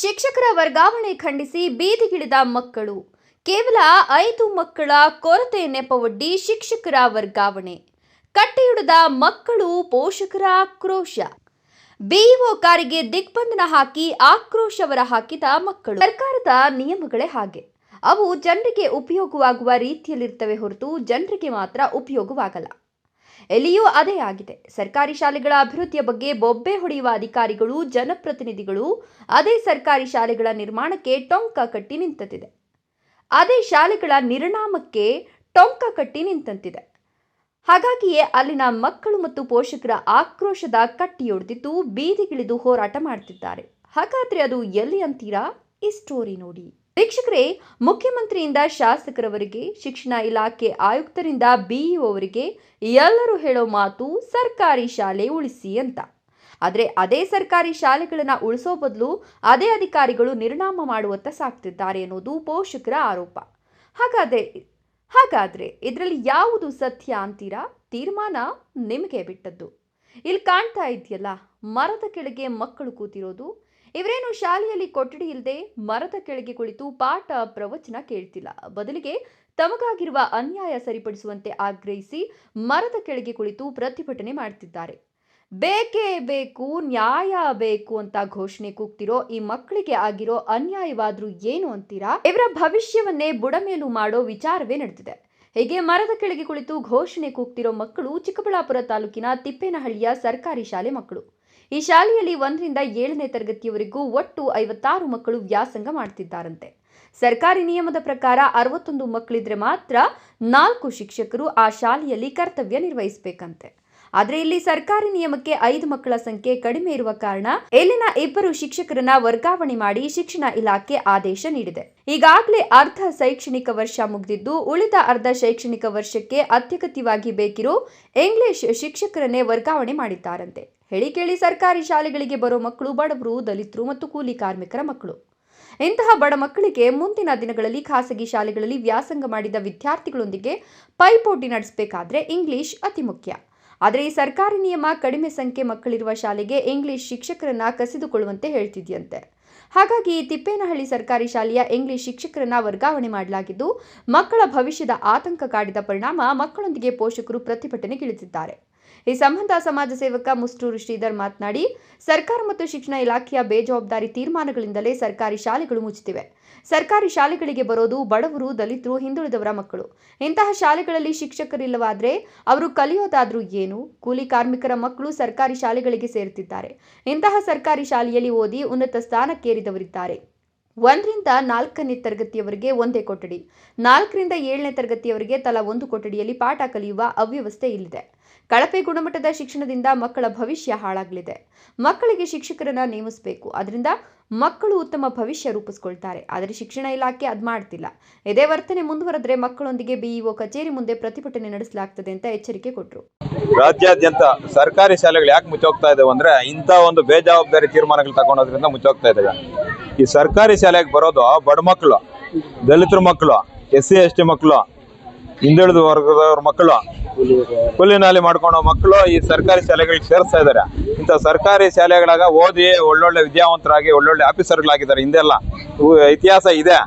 ಶಿಕ್ಷಕರ ವರ್ಗಾವಣೆ ಖಂಡಿಸಿ ಬೀದಿಗಿಳಿದ ಮಕ್ಕಳು. ಕೇವಲ ಐದು ಮಕ್ಕಳ ಕೊರತೆ ನೆಪವೊಡ್ಡಿ ಶಿಕ್ಷಕರ ವರ್ಗಾವಣೆ. ಕಟ್ಟೆಯುಡದ ಮಕ್ಕಳು ಪೋಷಕರ ಆಕ್ರೋಶ. ಬಿಇಒ ಕಾರಿಗೆ ದಿಗ್ಬಂಧನ ಹಾಕಿ ಆಕ್ರೋಶವರ ಹಾಕಿದ ಮಕ್ಕಳು. ಸರ್ಕಾರದ ನಿಯಮಗಳೇ ಹಾಗೆ. ಅವು ಜನರಿಗೆ ಉಪಯೋಗವಾಗುವ ರೀತಿಯಲ್ಲಿರ್ತವೆ ಹೊರತು ಜನರಿಗೆ ಮಾತ್ರ ಉಪಯೋಗವಾಗಲ್ಲ. ಎಲ್ಲಿಯೂ ಅದೇ ಆಗಿದೆ. ಸರ್ಕಾರಿ ಶಾಲೆಗಳ ಅಭಿವೃದ್ಧಿಯ ಬಗ್ಗೆ ಬೊಬ್ಬೆ ಹೊಡೆಯುವ ಅಧಿಕಾರಿಗಳು, ಜನಪ್ರತಿನಿಧಿಗಳು ಅದೇ ಸರ್ಕಾರಿ ಶಾಲೆಗಳ ನಿರ್ಮಾಣಕ್ಕೆ ಟೊಂಕ ಕಟ್ಟಿ ನಿಂತಂತಿದೆ. ಅದೇ ಶಾಲೆಗಳ ನಿರ್ಣಾಮಕ್ಕೆ ಟೊಂಕ ಕಟ್ಟಿ ನಿಂತಂತಿದೆ. ಹಾಗಾಗಿಯೇ ಅಲ್ಲಿನ ಮಕ್ಕಳು ಮತ್ತು ಪೋಷಕರ ಆಕ್ರೋಶದ ಕಟ್ಟಿಯೊಡೆದಿದ್ದು ಬೀದಿಗಿಳಿದು ಹೋರಾಟ ಮಾಡ್ತಿದ್ದಾರೆ. ಹಾಗಾದ್ರೆ ಅದು ಎಲ್ಲಿ ಅಂತೀರಾ? ಈ ಸ್ಟೋರಿ ನೋಡಿ. ವೀಕ್ಷಕರೇ, ಮುಖ್ಯಮಂತ್ರಿಯಿಂದ ಶಾಸಕರವರಿಗೆ, ಶಿಕ್ಷಣ ಇಲಾಖೆ ಆಯುಕ್ತರಿಂದ ಬಿಇಒವರೆಗೆ ಎಲ್ಲರೂ ಹೇಳೋ ಮಾತು ಸರ್ಕಾರಿ ಶಾಲೆ ಉಳಿಸಿ ಅಂತ. ಆದರೆ ಅದೇ ಸರ್ಕಾರಿ ಶಾಲೆಗಳನ್ನು ಉಳಿಸೋ ಬದಲು ಅದೇ ಅಧಿಕಾರಿಗಳು ನಿರ್ಣಾಮ ಮಾಡುವತ್ತ ಸಾಕ್ತಿದ್ದಾರೆ ಅನ್ನೋದು ಪೋಷಕರ ಆರೋಪ. ಹಾಗಾದ್ರೆ ಹಾಗಾದ್ರೆ ಇದರಲ್ಲಿ ಯಾವುದು ಸತ್ಯ ಅಂತೀರಾ? ತೀರ್ಮಾನ ನಿಮಗೆ ಬಿಟ್ಟದ್ದು. ಇಲ್ಲಿ ಕಾಣ್ತಾ ಇದೆಯಲ್ಲ ಮರದ ಕೆಳಗೆ ಮಕ್ಕಳು ಕೂತಿರೋದು. ಇವರೇನು ಶಾಲೆಯಲ್ಲಿ ಕೊಠಡಿ ಇಲ್ಲದೆ ಮರದ ಕೆಳಗೆ ಕುಳಿತು ಪಾಠ ಪ್ರವಚನ ಕೇಳ್ತಿಲ್ಲ. ಬದಲಿಗೆ ತಮಗಾಗಿರುವ ಅನ್ಯಾಯ ಸರಿಪಡಿಸುವಂತೆ ಆಗ್ರಹಿಸಿ ಮರದ ಕೆಳಗೆ ಕುಳಿತು ಪ್ರತಿಭಟನೆ ಮಾಡ್ತಿದ್ದಾರೆ. ಬೇಕೇ ಬೇಕು, ನ್ಯಾಯ ಬೇಕು ಅಂತ ಘೋಷಣೆ ಕೂಗ್ತಿರೋ ಈ ಮಕ್ಕಳಿಗೆ ಆಗಿರೋ ಅನ್ಯಾಯವಾದ್ರೂ ಏನು ಅಂತೀರಾ? ಇವರ ಭವಿಷ್ಯವನ್ನೇ ಬುಡಮೇಲು ಮಾಡೋ ವಿಚಾರವೇ ನಡೆದಿದೆ. ಹೀಗೆ ಮರದ ಕೆಳಗೆ ಕುಳಿತು ಘೋಷಣೆ ಕೂಗ್ತಿರೋ ಮಕ್ಕಳು ಚಿಕ್ಕಬಳ್ಳಾಪುರ ತಾಲೂಕಿನ ತಿಪ್ಪೇನಹಳ್ಳಿಯ ಸರ್ಕಾರಿ ಶಾಲೆ ಮಕ್ಕಳು. ಈ ಶಾಲೆಯಲ್ಲಿ ಒಂದರಿಂದ ಏಳನೇ ತರಗತಿಯವರೆಗೂ ಒಟ್ಟು ಐವತ್ತಾರು ಮಕ್ಕಳು ವ್ಯಾಸಂಗ ಮಾಡ್ತಿದ್ದಾರಂತೆ. ಸರ್ಕಾರಿ ನಿಯಮದ ಪ್ರಕಾರ ಅರವತ್ತೊಂದು ಮಕ್ಕಳಿದ್ರೆ ಮಾತ್ರ ನಾಲ್ಕು ಶಿಕ್ಷಕರು ಆ ಶಾಲೆಯಲ್ಲಿ ಕರ್ತವ್ಯ ನಿರ್ವಹಿಸಬೇಕಂತೆ. ಆದರೆ ಇಲ್ಲಿ ಸರ್ಕಾರಿ ನಿಯಮಕ್ಕೆ ಐದು ಮಕ್ಕಳ ಸಂಖ್ಯೆ ಕಡಿಮೆ ಇರುವ ಕಾರಣ ಇಲ್ಲಿನ ಇಬ್ಬರು ಶಿಕ್ಷಕರನ್ನ ವರ್ಗಾವಣೆ ಮಾಡಿ ಶಿಕ್ಷಣ ಇಲಾಖೆ ಆದೇಶ ನೀಡಿದೆ. ಈಗಾಗಲೇ ಅರ್ಧ ಶೈಕ್ಷಣಿಕ ವರ್ಷ ಮುಗಿದಿದ್ದು ಉಳಿದ ಅರ್ಧ ಶೈಕ್ಷಣಿಕ ವರ್ಷಕ್ಕೆ ಅತ್ಯಗತ್ಯವಾಗಿ ಬೇಕಿರೋ ಇಂಗ್ಲಿಷ್ ಶಿಕ್ಷಕರನ್ನೇ ವರ್ಗಾವಣೆ ಮಾಡಿದ್ದಾರಂತೆ. ಹೇಳಿ ಕೇಳಿ ಸರ್ಕಾರಿ ಶಾಲೆಗಳಿಗೆ ಬರೋ ಮಕ್ಕಳು, ಬಡವರು, ದಲಿತರು ಮತ್ತು ಕೂಲಿ ಕಾರ್ಮಿಕರ ಮಕ್ಕಳು. ಇಂತಹ ಬಡ ಮಕ್ಕಳಿಗೆ ಮುಂದಿನ ದಿನಗಳಲ್ಲಿ ಖಾಸಗಿ ಶಾಲೆಗಳಲ್ಲಿ ವ್ಯಾಸಂಗ ಮಾಡಿದ ವಿದ್ಯಾರ್ಥಿಗಳೊಂದಿಗೆ ಪೈಪೋಟಿ ನಡೆಸಬೇಕಾದ್ರೆ ಇಂಗ್ಲಿಷ್ ಅತಿ ಮುಖ್ಯ. ಆದರೆ ಈ ಸರ್ಕಾರಿ ನಿಯಮ ಕಡಿಮೆ ಸಂಖ್ಯೆ ಮಕ್ಕಳಿರುವ ಶಾಲೆಗೆ ಇಂಗ್ಲಿಷ್ ಶಿಕ್ಷಕರನ್ನ ಕಸಿದುಕೊಳ್ಳುವಂತೆ ಹೇಳ್ತಿದೆಯಂತೆ. ಹಾಗಾಗಿ ತಿಪ್ಪೇನಹಳ್ಳಿ ಸರ್ಕಾರಿ ಶಾಲೆಯ ಇಂಗ್ಲಿಷ್ ಶಿಕ್ಷಕರನ್ನ ವರ್ಗಾವಣೆ ಮಾಡಲಾಗಿದ್ದು, ಮಕ್ಕಳ ಭವಿಷ್ಯದ ಆತಂಕ ಕಾಡಿದ ಪರಿಣಾಮ ಮಕ್ಕಳೊಂದಿಗೆ ಪೋಷಕರು ಪ್ರತಿಭಟನೆಗಿಳಿದಿದ್ದಾರೆ ಈ ಸಂಬಂಧ ಸಮಾಜ ಸೇವಕ ಮುಸ್ಟೂರು ಶ್ರೀಧರ್ ಮಾತನಾಡಿ, ಸರ್ಕಾರ ಮತ್ತು ಶಿಕ್ಷಣ ಇಲಾಖೆಯ ಬೇಜವಾಬ್ದಾರಿ ತೀರ್ಮಾನಗಳಿಂದಲೇ ಸರ್ಕಾರಿ ಶಾಲೆಗಳು ಮುಚ್ಚುತ್ತಿವೆ. ಸರ್ಕಾರಿ ಶಾಲೆಗಳಿಗೆ ಬರೋದು ಬಡವರು, ದಲಿತರು, ಹಿಂದುಳಿದವರ ಮಕ್ಕಳು. ಇಂತಹ ಶಾಲೆಗಳಲ್ಲಿ ಶಿಕ್ಷಕರಿಲ್ಲವಾದ್ರೆ ಅವರು ಕಲಿಯೋದಾದ್ರೂ ಏನು? ಕೂಲಿ ಕಾರ್ಮಿಕರ ಮಕ್ಕಳು ಸರ್ಕಾರಿ ಶಾಲೆಗಳಿಗೆ ಸೇರುತ್ತಿದ್ದಾರೆ. ಇಂತಹ ಸರ್ಕಾರಿ ಶಾಲೆಯಲ್ಲಿ ಓದಿ ಉನ್ನತ ಸ್ಥಾನಕ್ಕೇರಿದವರಿದ್ದಾರೆ ಒಂದರಿಂದ ನಾಲ್ಕನೇ ತರಗತಿಯವರೆಗೆ ಒಂದೇ ಕೊಠಡಿ, ನಾಲ್ಕರಿಂದ ಏಳನೇ ತರಗತಿಯವರಿಗೆ ತಲಾ ಒಂದು ಕೊಠಡಿಯಲ್ಲಿ ಪಾಠ ಕಲಿಯುವ ಅವ್ಯವಸ್ಥೆ ಇಲ್ಲಿದೆ. ಕಳಪೆ ಗುಣಮಟ್ಟದ ಶಿಕ್ಷಣದಿಂದ ಮಕ್ಕಳ ಭವಿಷ್ಯ ಹಾಳಾಗಲಿದೆ. ಮಕ್ಕಳಿಗೆ ಶಿಕ್ಷಕರನ್ನ ನೇಮಿಸಬೇಕು. ಅದರಿಂದ ಮಕ್ಕಳು ಉತ್ತಮ ಭವಿಷ್ಯ ರೂಪಿಸ್ಕೊಳ್ತಾರೆ. ಆದರೆ ಶಿಕ್ಷಣ ಇಲಾಖೆ ಅದ್ ಮಾಡ್ತಿಲ್ಲ. ಇದೇ ವರ್ತನೆ ಮುಂದುವರೆದ್ರೆ ಮಕ್ಕಳೊಂದಿಗೆ ಬಿಇಒ ಕಚೇರಿ ಮುಂದೆ ಪ್ರತಿಭಟನೆ ನಡೆಸಲಾಗ್ತದೆ ಅಂತ ಎಚ್ಚರಿಕೆ ಕೊಟ್ಟರು ರಾಜ್ಯಾದ್ಯಂತ ಸರ್ಕಾರಿ ಶಾಲೆಗಳು ಯಾಕೆ ಮುಚ್ಚೋಗ್ತಾ ಇದಾವೆ ಅಂದ್ರೆ ಇಂಥ ಒಂದು ಬೇಜವಾಬ್ದಾರಿ ತೀರ್ಮಾನಗಳು ತಗೊಂಡೋದ್ರಿಂದ ಮುಚ್ಚೋಗ್ತಾ ಇದ್ದಾವೆ ಈ ಸರ್ಕಾರಿ ಶಾಲೆಗೆ ಬರೋದು ಬಡ ಮಕ್ಕಳು ದಲಿತರ ಮಕ್ಕಳು ಎಸ್ ಸಿ ಎಸ್ ಟಿ ಮಕ್ಕಳು ಹಿಂದುಳಿದ ವರ್ಗದವ್ರ ಮಕ್ಕಳು ಕೂಲಿ ನಾಲಿ ಮಾಡ್ಕೊಳೋ ಮಕ್ಕಳು ಈ ಸರ್ಕಾರಿ ಶಾಲೆಗಳಿಗೆ ಸೇರಿಸ್ತಾ ಇದ್ದಾರೆ. ಇಂಥ ಸರ್ಕಾರಿ ಶಾಲೆಗಳಾಗ ಓದಿ ಒಳ್ಳೊಳ್ಳೆ ವಿದ್ಯಾವಂತರಾಗಿ, ಒಳ್ಳೊಳ್ಳೆ ಆಫೀಸರ್ಗಳಾಗಿದ್ದಾರೆ ಹಿಂದೆಲ್ಲ. ಇತಿಹಾಸ ಇದೆ.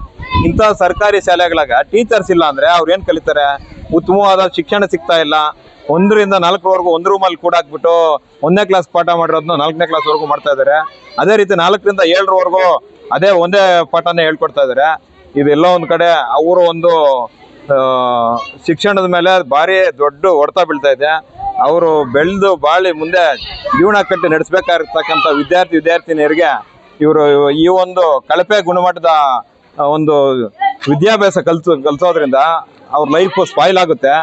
ಇಂಥ ಸರ್ಕಾರಿ ಶಾಲೆಗಳಾಗ ಟೀಚರ್ಸ್ ಇಲ್ಲ ಅಂದ್ರೆ ಅವ್ರು ಏನ್ ಕಲಿತಾರೆ? ಉತ್ತಮವಾದ ಶಿಕ್ಷಣ ಸಿಗ್ತಾ ಇಲ್ಲ. ಒಂದರಿಂದ ನಾಲ್ಕರವರೆಗೂ ಒಂದು ರೂಮಲ್ಲಿ ಕೂಡ ಹಾಕ್ಬಿಟ್ಟು ಒಂದನೇ ಕ್ಲಾಸ್ ಪಾಠ ಮಾಡಿರೋದನ್ನ ನಾಲ್ಕನೇ ಕ್ಲಾಸ್ವರೆಗೂ ಮಾಡ್ತಾ ಇದ್ದಾರೆ. ಅದೇ ರೀತಿ ನಾಲ್ಕರಿಂದ ಏಳರವರೆಗೂ ಅದೇ ಒಂದೇ ಪಾಠನೇ ಹೇಳ್ಕೊಡ್ತಾ ಇದ್ದಾರೆ. ಇದೆಲ್ಲ ಒಂದ್ ಕಡೆ ಅವರು ಒಂದು ಶಿಕ್ಷಣದ ಮೇಲೆ ಭಾರಿ ದೊಡ್ಡ ಹೊಡೆತ ಬೀಳ್ತಾ ಇದೆ. ಅವರು ಬೆಳೆದು ಬಾಳಿ ಮುಂದೆ ಜೀವನ ಕಟ್ಟಿ ನಡೆಸಬೇಕಾಗಿರ್ತಕ್ಕಂಥ ವಿದ್ಯಾರ್ಥಿ ವಿದ್ಯಾರ್ಥಿನಿಯರಿಗೆ ಇವರು ಈ ಒಂದು ಕಳಪೆ ಗುಣಮಟ್ಟದ ಒಂದು ವಿದ್ಯಾಭ್ಯಾಸ ಕಲ್ಸ ಕಲಿಸೋದ್ರಿಂದ ಅವ್ರ ಲೈಫ್ ಸ್ಪಾಯ್ಲ್ ಆಗುತ್ತೆ.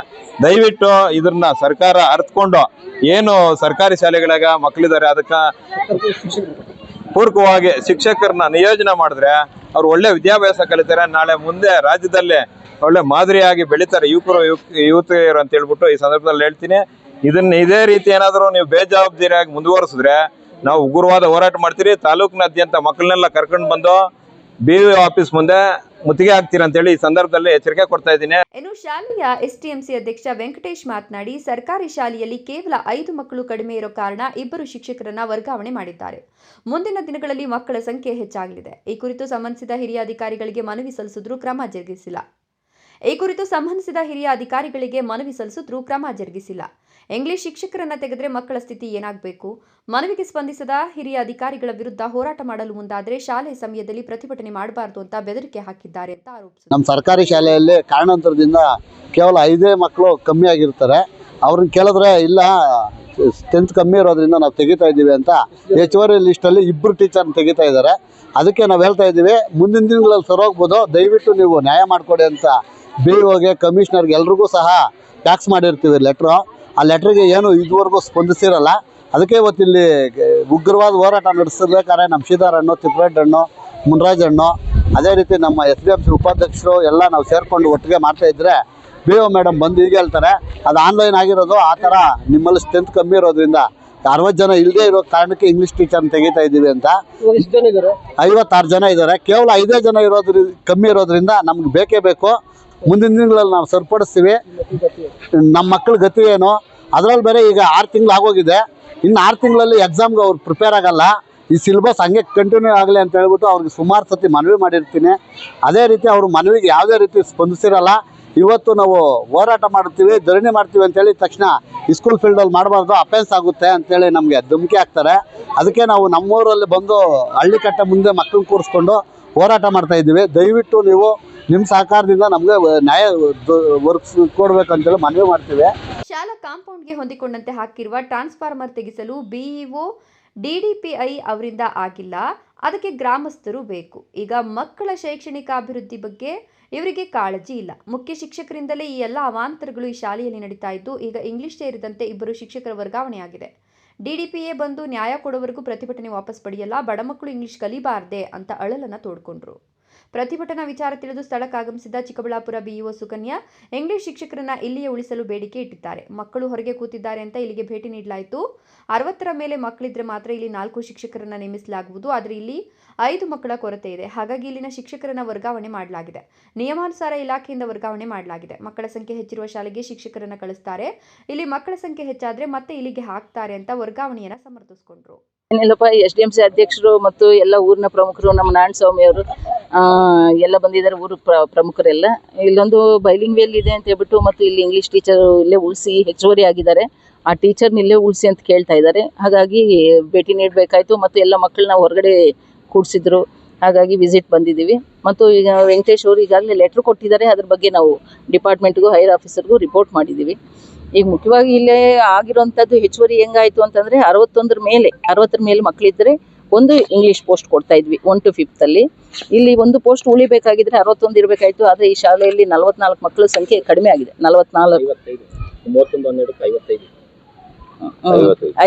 ದಯವಿಟ್ಟು ಇದನ್ನ ಸರ್ಕಾರ ಅರ್ಥಕೊಂಡು ಏನು ಸರ್ಕಾರಿ ಶಾಲೆಗಳಾಗ ಮಕ್ಕಳಿದ್ದಾರೆ ಅದಕ್ಕೆ ಪೂರಕವಾಗಿ ಶಿಕ್ಷಕರನ್ನ ನಿಯೋಜನೆ ಮಾಡಿದ್ರೆ ಅವ್ರು ಒಳ್ಳೆ ವಿದ್ಯಾಭ್ಯಾಸ ಕಲಿತಾರೆ, ನಾಳೆ ಮುಂದೆ ರಾಜ್ಯದಲ್ಲಿ ಒಳ್ಳೆ ಮಾದರಿಯಾಗಿ ಬೆಳೀತಾರೆ. ಯುವಕರು ಯುವತಿಯರು ಅಂತ ಹೇಳ್ಬಿಟ್ಟು ಈ ಸಂದರ್ಭದಲ್ಲಿ ಹೇಳ್ತೀನಿ. ಇದನ್ನ ಇದೇ ರೀತಿ ಏನಾದರೂ ನೀವು ಬೇಜವಾಬ್ದಾರಿಯಾಗಿ ಮುಂದುವರಿಸಿದ್ರೆ ನಾವು ಉಗ್ರವಾದ ಹೋರಾಟ ಮಾಡ್ತೀರಿ. ತಾಲೂಕಿನಾದ್ಯಂತ ಮಕ್ಕಳನ್ನೆಲ್ಲ ಕರ್ಕೊಂಡು ಬಂದು ಬಿ ಆಫೀಸ್ ಮುಂದೆ ಮುತ್ತಿಗೆ ಅಂತ ಹೇಳಿ ಈ ಸಂದರ್ಭದಲ್ಲಿ ಎಚ್ಚರಿಕೆ ಕೊಡ್ತಾ ಇದ್ದೀನಿ. ಇನ್ನು ಶಾಲೆಯ ಎಸ್ಟಿಎಂಸಿ ಅಧ್ಯಕ್ಷ ವೆಂಕಟೇಶ್ ಮಾತನಾಡಿ, ಸರ್ಕಾರಿ ಶಾಲೆಯಲ್ಲಿ ಕೇವಲ ಐದು ಮಕ್ಕಳು ಕಡಿಮೆ ಇರೋ ಕಾರಣ ಇಬ್ಬರು ಶಿಕ್ಷಕರನ್ನ ವರ್ಗಾವಣೆ ಮಾಡಿದ್ದಾರೆ. ಮುಂದಿನ ದಿನಗಳಲ್ಲಿ ಮಕ್ಕಳ ಸಂಖ್ಯೆ ಹೆಚ್ಚಾಗಲಿದೆ. ಈ ಕುರಿತು ಸಂಬಂಧಿಸಿದ ಹಿರಿಯ ಅಧಿಕಾರಿಗಳಿಗೆ ಮನವಿ ಸಲ್ಲಿಸಿದ್ರೂ ಕ್ರಮ ಜರುಗಿಸಿಲ್ಲ. ಈ ಕುರಿತು ಸಂಬಂಧಿಸಿದ ಹಿರಿಯ ಅಧಿಕಾರಿಗಳಿಗೆ ಮನವಿ ಸಲ್ಲಿಸಿದ್ರೂ ಕ್ರಮ ಜರುಗಿಸಿಲ್ಲ. ಇಂಗ್ಲಿಷ್ ಶಿಕ್ಷಕರನ್ನ ತೆಗೆದ್ರೆ ಮಕ್ಕಳ ಸ್ಥಿತಿ ಏನಾಗಬೇಕು? ಮನವಿಗೆ ಸ್ಪಂದಿಸದ ಹಿರಿಯ ಅಧಿಕಾರಿಗಳ ವಿರುದ್ಧ ಹೋರಾಟ ಮಾಡಲು ಮುಂದಾದರೆ ಶಾಲೆ ಸಮಯದಲ್ಲಿ ಪ್ರತಿಭಟನೆ ಮಾಡಬಾರದು ಅಂತ ಬೆದರಿಕೆ ಹಾಕಿದ್ದಾರೆ ಅಂತ ಆರೋಪಿಸಿದರು. ನಮ್ಮ ಸರ್ಕಾರಿ ಶಾಲೆಯಲ್ಲಿ ಕಾರಣಾಂತರದಿಂದ ಕೇವಲ ಐದೇ ಮಕ್ಕಳು ಕಮ್ಮಿ ಆಗಿರ್ತಾರೆ. ಅವ್ರನ್ನ ಕೇಳಿದ್ರೆ, ಇಲ್ಲ ಸ್ಟ್ರೆಂತ್ ಕಮ್ಮಿ ಇರೋದ್ರಿಂದ ನಾವು ತೆಗಿತಾ ಇದ್ದೀವಿ ಅಂತ ಹೆಚ್ಚುವರಿ ಲಿಸ್ಟಲ್ಲಿ ಇಬ್ಬರು ಟೀಚರ್ನ ತೆಗಿತಾ ಇದ್ದಾರೆ. ಅದಕ್ಕೆ ನಾವು ಹೇಳ್ತಾ ಇದ್ದೀವಿ, ಮುಂದಿನ ದಿನಗಳಲ್ಲಿ ಸರೋಗ್ಬೋದು. ದಯವಿಟ್ಟು ನೀವು ನ್ಯಾಯ ಮಾಡಿಕೊಡಿ ಅಂತ ಬಿ ಒಗೆ ಕಮಿಷನರ್ಗೆ ಎಲ್ರಿಗೂ ಸಹ ಟ್ಯಾಕ್ಸ್ ಮಾಡಿರ್ತೀವಿ ಲೆಟ್ರು ಆ ಲೆಟ್ರಿಗೆ ಏನು ಇದುವರೆಗೂ ಸ್ಪಂದಿಸಿರಲ್ಲ. ಅದಕ್ಕೆ ಇವತ್ತಿಲ್ಲಿ ಉಗ್ರವಾದ ಹೋರಾಟ ನಡೆಸಿರ್ಬೇಕಾದ್ರೆ ನಮ್ಮ ಶ್ರೀಧರಣ್ಣು ತಿಪ್ಪರೆಡ್ಡಣ್ಣು ಮುನ್ರಾಜಣ್ಣು ಅದೇ ರೀತಿ ನಮ್ಮ ಎಸ್ ಡಿ ಎಂ ಸಿ ಉಪಾಧ್ಯಕ್ಷರು ಎಲ್ಲ ನಾವು ಸೇರಿಕೊಂಡು ಒಟ್ಟಿಗೆ ಮಾಡ್ತಾ ಇದ್ರೆ ಬಿ ಒ ಮೇಡಮ್ ಬಂದು ಈಗ ಹೇಳ್ತಾರೆ ಅದು ಆನ್ಲೈನ್ ಆಗಿರೋದು ಆ ಥರ ನಿಮ್ಮಲ್ಲಿ ಸ್ಟ್ರೆಂತ್ ಕಮ್ಮಿ ಇರೋದ್ರಿಂದ ಅರವತ್ತು ಜನ ಇಲ್ಲದೇ ಇರೋ ಕಾರಣಕ್ಕೆ ಇಂಗ್ಲೀಷ್ ಟೀಚರ್ ತೆಗಿತಾ ಇದ್ದೀವಿ ಅಂತ. ಐವತ್ತಾರು ಜನ ಇದ್ದಾರೆ. ಕೇವಲ ಐದೇ ಜನ ಇರೋದ್ರಿಂದ ಕಮ್ಮಿ ಇರೋದ್ರಿಂದ ನಮ್ಗೆ ಬೇಕೇ ಬೇಕು. ಮುಂದಿನ ದಿನಗಳಲ್ಲಿ ನಾವು ಸರಿಪಡಿಸ್ತೀವಿ. ನಮ್ಮ ಮಕ್ಕಳ ಗತಿ ಏನು? ಅದರಲ್ಲಿ ಬೇರೆ ಈಗ ಆರು ತಿಂಗಳು ಆಗೋಗಿದೆ. ಇನ್ನು ಆರು ತಿಂಗಳಲ್ಲಿ ಎಕ್ಸಾಮ್ಗೆ ಅವ್ರು ಪ್ರಿಪೇರ್ ಆಗಲ್ಲ. ಈ ಸಿಲೆಬಸ್ ಹಂಗೆ ಕಂಟಿನ್ಯೂ ಆಗಲಿ ಅಂತ ಹೇಳ್ಬಿಟ್ಟು ಅವ್ರಿಗೆ ಸುಮಾರು ಸತಿ ಮನವಿ ಮಾಡಿರ್ತೀನಿ. ಅದೇ ರೀತಿ ಅವರು ಮನವಿಗೆ ಯಾವುದೇ ರೀತಿ ಸ್ಪಂದಿಸಿರಲ್ಲ. ಇವತ್ತು ನಾವು ಹೋರಾಟ ಮಾಡ್ತೀವಿ ಧರಣಿ ಮಾಡ್ತೀವಿ ಅಂತೇಳಿ ತಕ್ಷಣ ಸ್ಕೂಲ್ ಫೀಲ್ಡಲ್ಲಿ ಮಾಡಬಾರ್ದು ಅಫೆನ್ಸ್ ಆಗುತ್ತೆ ಅಂತೇಳಿ ನಮಗೆ ಧಮಕಿ ಹಾಕ್ತಾರೆ. ಅದಕ್ಕೆ ನಾವು ನಮ್ಮೂರಲ್ಲಿ ಬಂದು ಹಳ್ಳಿ ಕಟ್ಟೆ ಮುಂದೆ ಮಕ್ಕಳನ್ನ ಕೂರಿಸ್ಕೊಂಡು ಹೋರಾಟ ಮಾಡ್ತಾ ಇದ್ದೀವಿ. ದಯವಿಟ್ಟು ನೀವು ನಿಮ್ಮ ಸಹಕಾರದಿಂದ ನಮಗೆ ನ್ಯಾಯ ವರ್ಕ್ಸ್ ಕೊಡ್ಬೇಕಂತೇಳಿ ಮನವಿ ಮಾಡ್ತೀವಿ. ಕಾಂಪೌಂಡ್ಗೆ ಹೊಂದಿಕೊಂಡಂತೆ ಹಾಕಿರುವ ಟ್ರಾನ್ಸ್ಫಾರ್ಮರ್ ತೆಗೆಸಲು ಬಿಇಒ, ಡಿಡಿಪಿಐ ಅವರಿಂದ ಆಗಿಲ್ಲ. ಅದಕ್ಕೆ ಗ್ರಾಮಸ್ಥರು ಬೇಕು. ಈಗ ಮಕ್ಕಳ ಶೈಕ್ಷಣಿಕ ಅಭಿವೃದ್ಧಿ ಬಗ್ಗೆ ಇವರಿಗೆ ಕಾಳಜಿ ಇಲ್ಲ. ಮುಖ್ಯ ಶಿಕ್ಷಕರಿಂದಲೇ ಈ ಎಲ್ಲ ಅವಾಂತರಗಳು ಈ ಶಾಲೆಯಲ್ಲಿ ನಡೀತಾ ಇದ್ದು, ಈಗ ಇಂಗ್ಲಿಷ್ ಸೇರಿದಂತೆ ಇಬ್ಬರು ಶಿಕ್ಷಕರ ವರ್ಗಾವಣೆಯಾಗಿದೆ ಡಿಡಿಪಿಎ ಬಂದು ನ್ಯಾಯ ಕೊಡೋವರೆಗೂ ಪ್ರತಿಭಟನೆ ವಾಪಸ್ ಪಡೆಯಲ್ಲ, ಬಡ ಮಕ್ಕಳು ಇಂಗ್ಲಿಷ್ ಕಲಿಬಾರ್ದೆ ಅಂತ ಅಳಲನ್ನು ತೋಡ್ಕೊಂಡ್ರು. ಪ್ರತಿಭಟನಾ ವಿಚಾರ ತಿಳಿದು ಸ್ಥಳಕ್ಕಾಗಮಿಸಿದ ಚಿಕ್ಕಬಳ್ಳಾಪುರ ಬಿಇಒ ಸುಕನ್ಯಾ ಇಂಗ್ಲಿಷ್ ಶಿಕ್ಷಕರನ್ನ ಇಲ್ಲಿಯೇ ಉಳಿಸಲು ಬೇಡಿಕೆ ಇಟ್ಟಿದ್ದಾರೆ. ಮಕ್ಕಳು ಹೊರಗೆ ಕೂತಿದ್ದಾರೆ ಅಂತ ಇಲ್ಲಿಗೆ ಭೇಟಿ ನೀಡಲಾಯಿತು. ಅರವತ್ತರ ಮೇಲೆ ಮಕ್ಕಳಿದ್ರೆ ಮಾತ್ರ ಇಲ್ಲಿ ನಾಲ್ಕು ಶಿಕ್ಷಕರನ್ನ ನೇಮಿಸಲಾಗುವುದು. ಆದರೆ ಇಲ್ಲಿ ಐದು ಮಕ್ಕಳ ಕೊರತೆ ಇದೆ. ಹಾಗಾಗಿ ಇಲ್ಲಿನ ಶಿಕ್ಷಕರನ್ನ ವರ್ಗಾವಣೆ ಮಾಡಲಾಗಿದೆ. ನಿಯಮಾನುಸಾರ ಇಲಾಖೆಯಿಂದ ವರ್ಗಾವಣೆ ಮಾಡಲಾಗಿದೆ. ಮಕ್ಕಳ ಸಂಖ್ಯೆ ಹೆಚ್ಚಿರುವ ಶಾಲೆಗೆ ಶಿಕ್ಷಕರನ್ನ ಕಳಿಸ್ತಾರೆ. ಇಲ್ಲಿ ಮಕ್ಕಳ ಸಂಖ್ಯೆ ಹೆಚ್ಚಾದ್ರೆ ಮತ್ತೆ ಇಲ್ಲಿಗೆ ಹಾಕ್ತಾರೆ ಅಂತ ವರ್ಗಾವಣೆಯನ್ನ ಸಮರ್ಥಿಸಿಕೊಂಡ್ರು. ಏನಿಲ್ಲಪ್ಪ, ಎಸ್ ಡಿ ಎಂ ಸಿ ಅಧ್ಯಕ್ಷರು ಮತ್ತು ಎಲ್ಲ ಊರಿನ ಪ್ರಮುಖರು, ನಮ್ಮ ನಾರಾಯಣ ಸ್ವಾಮಿ ಅವರು ಎಲ್ಲ ಬಂದಿದ್ದಾರೆ ಊರು ಪ್ರ, ಪ್ರಮುಖರೆಲ್ಲ. ಇಲ್ಲೊಂದು ಬೈಲಿಂಗ್ ವೇಲ್ ಇದೆ ಅಂತ ಹೇಳ್ಬಿಟ್ಟು ಮತ್ತು ಇಲ್ಲಿ ಇಂಗ್ಲೀಷ್ ಟೀಚರ್ ಇಲ್ಲೇ ಉಳಿಸಿ ಹೆಚ್ಚುವರಿ ಆಗಿದ್ದಾರೆ. ಆ ಟೀಚರ್ನ ಇಲ್ಲೇ ಉಳಿಸಿ ಅಂತ ಕೇಳ್ತಾ ಇದ್ದಾರೆ. ಹಾಗಾಗಿ ಭೇಟಿ ನೀಡಬೇಕಾಯ್ತು ಮತ್ತು ಎಲ್ಲ ಮಕ್ಕಳನ್ನ ಹೊರಗಡೆ ಕೂಡಿಸಿದ್ರು. ಹಾಗಾಗಿ ವಿಸಿಟ್ ಬಂದಿದ್ದೀವಿ. ಮತ್ತು ಈಗ ವೆಂಕಟೇಶ್ ಅವರು ಈಗಾಗಲೇ ಲೆಟ್ರ್ ಕೊಟ್ಟಿದ್ದಾರೆ. ಅದ್ರ ಬಗ್ಗೆ ನಾವು ಡಿಪಾರ್ಟ್ಮೆಂಟ್ಗೂ ಹೈರ್ ಆಫೀಸರ್ಗೂ ರಿಪೋರ್ಟ್ ಮಾಡಿದ್ದೀವಿ. ಈಗ ಮುಖ್ಯವಾಗಿ ಇಲ್ಲೇ ಆಗಿರೋಂಥದ್ದು ಹೆಚ್ಚುವರಿ ಹೆಂಗಾಯಿತು ಅಂತಂದರೆ ಅರವತ್ತೊಂದರ ಮೇಲೆ, ಅರವತ್ತರ ಮೇಲೆ ಮಕ್ಕಳಿದ್ದರೆ ಒಂದು ಇಂಗ್ಲಿಷ್ ಪೋಸ್ಟ್ ಕೊಡ್ತಾ ಇದ್ವಿ ಒನ್ ಟು ಫಿಫ್ತ್ ಅಲ್ಲಿ. ಇಲ್ಲಿ ಒಂದು ಪೋಸ್ಟ್ ಉಳಿಬೇಕಾಗಿದ್ರೆ ಅರವತ್ತೊಂದು ಇರಬೇಕಾಯ್ತು ಆದ್ರೆ ಈ ಶಾಲೆಯಲ್ಲಿ ನಲವತ್ನಾಲ್ಕು ಮಕ್ಕಳ ಸಂಖ್ಯೆ ಕಡಿಮೆ ಆಗಿದೆ ನಲವತ್ನಾಲ್ಕು.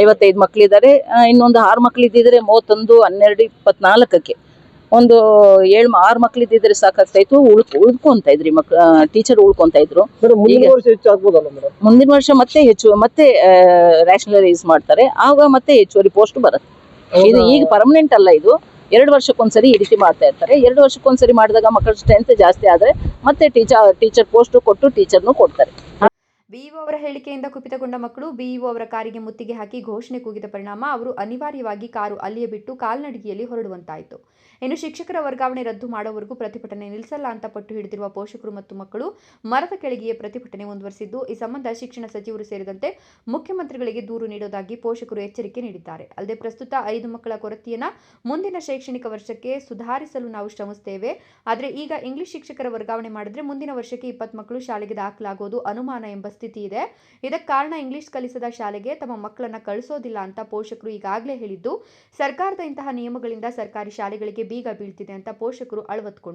ಐವತ್ತೈದು ಮಕ್ಕಳಿದ್ದಾರೆ ಇನ್ನೊಂದು ಆರು ಮಕ್ಳು ಇದ್ದಿದ್ರೆ ಮೂವತ್ತೊಂದು ಹನ್ನೆರಡು ಇಪ್ಪತ್ನಾಲ್ಕಕ್ಕೆ. ಒಂದು ಏಳು ಆರು ಮಕ್ಳು ಇದ್ದಿದ್ರೆ ಸಾಕಾಗ್ತಾ ಇತ್ತು ಉಳ್ಕೊಂತ ಇದ್ರಿ ಮಕ್ ಟೀಚರ್ ಉಳ್ಕೊಂತ ಇದ್ರು. ಮುಂದಿನ ವರ್ಷ ಮತ್ತೆ ಹೆಚ್ಚು ಮತ್ತೆ ರ್ಯಾಷನಲೈಸ್ ಮಾಡ್ತಾರೆ. ಆಗ ಮತ್ತೆ ಹೆಚ್ಚುವರಿ ಪೋಸ್ಟ್ ಬರುತ್ತೆ. ಇದು ಈಗ ಪರ್ಮನೆಂಟ್ ಅಲ್ಲ ಇದು. ಎರಡು ವರ್ಷಕ್ಕೊಂದ್ಸರಿ ಈ ರೀತಿ ಮಾಡ್ತಾ ಇರ್ತಾರೆ. ಎರಡು ವರ್ಷಕ್ಕೊಂದ್ಸರಿ ಮಾಡಿದಾಗ ಮಕ್ಕಳ ಸ್ಟ್ರೆಂತ್ ಜಾಸ್ತಿ ಆದ್ರೆ ಮತ್ತೆ ಟೀಚರ್ ಟೀಚರ್ ಪೋಸ್ಟ್ ಕೊಟ್ಟು ಟೀಚರ್ನು ಕೊಡ್ತಾರೆ. ಬಿಇಒ ಅವರ ಹೇಳಿಕೆಯಿಂದ ಕುಪಿತಗೊಂಡ ಮಕ್ಕಳು ಬಿಇಒ ಅವರ ಕಾರಿಗೆ ಮುತ್ತಿಗೆ ಹಾಕಿ ಘೋಷಣೆ ಕೂಗಿದ ಪರಿಣಾಮ ಅವರು ಅನಿವಾರ್ಯವಾಗಿ ಕಾರು ಅಲ್ಲಿಯೇ ಬಿಟ್ಟು ಕಾಲ್ನಡಿಗೆಯಲ್ಲಿ ಹೊರಡುವಂತಾಯಿತು. ಇನ್ನು ಶಿಕ್ಷಕರ ವರ್ಗಾವಣೆ ರದ್ದು ಮಾಡುವವರೆಗೂ ಪ್ರತಿಭಟನೆ ನಿಲ್ಲಿಸಲ್ಲ ಅಂತ ಪಟ್ಟು ಹಿಡಿದಿರುವ ಪೋಷಕರು ಮತ್ತು ಮಕ್ಕಳು ಮರದ ಕೆಳಗೆಯೇ ಪ್ರತಿಭಟನೆ ಮುಂದುವರೆಸಿದ್ದು, ಈ ಸಂಬಂಧ ಶಿಕ್ಷಣ ಸಚಿವರು ಸೇರಿದಂತೆ ಮುಖ್ಯಮಂತ್ರಿಗಳಿಗೆ ದೂರು ನೀಡೋದಾಗಿ ಪೋಷಕರು ಎಚ್ಚರಿಕೆ ನೀಡಿದ್ದಾರೆ. ಅಲ್ಲದೆ ಪ್ರಸ್ತುತ ಐದು ಮಕ್ಕಳ ಕೊರತೆಯನ್ನ ಮುಂದಿನ ಶೈಕ್ಷಣಿಕ ವರ್ಷಕ್ಕೆ ಸುಧಾರಿಸಲು ನಾವು ಶ್ರಮಿಸುತ್ತೇವೆ ಆದರೆ ಈಗ ಇಂಗ್ಲಿಷ್ ಶಿಕ್ಷಕರ ವರ್ಗಾವಣೆ ಮಾಡಿದ್ರೆ ಮುಂದಿನ ವರ್ಷಕ್ಕೆ ಇಪ್ಪತ್ತು ಮಕ್ಕಳು ಶಾಲೆಗೆ ದಾಖಲಾಗೋದು ಅನುಮಾನ ಎಂಬ ಸ್ಥಿತಿ ಇದೆ. ಇದಕ್ಕೆ ಕಾರಣ ಇಂಗ್ಲಿಷ್ ಕಲಿಸದ ಶಾಲೆಗೆ ತಮ್ಮ ಮಕ್ಕಳನ್ನ ಕಳಿಸೋದಿಲ್ಲ ಅಂತ ಪೋಷಕರು ಈಗಾಗಲೇ ಹೇಳಿದ್ದು, ಸರ್ಕಾರದ ಇಂತಹ ನಿಯಮಗಳಿಂದ ಸರ್ಕಾರಿ ಶಾಲೆಗಳಿಗೆ ಬೀಗ ಬೀಳ್ತಿದೆ ಅಂತ ಪೋಷಕರು ಅಳವತ್ಕೊಂಡ್ರು.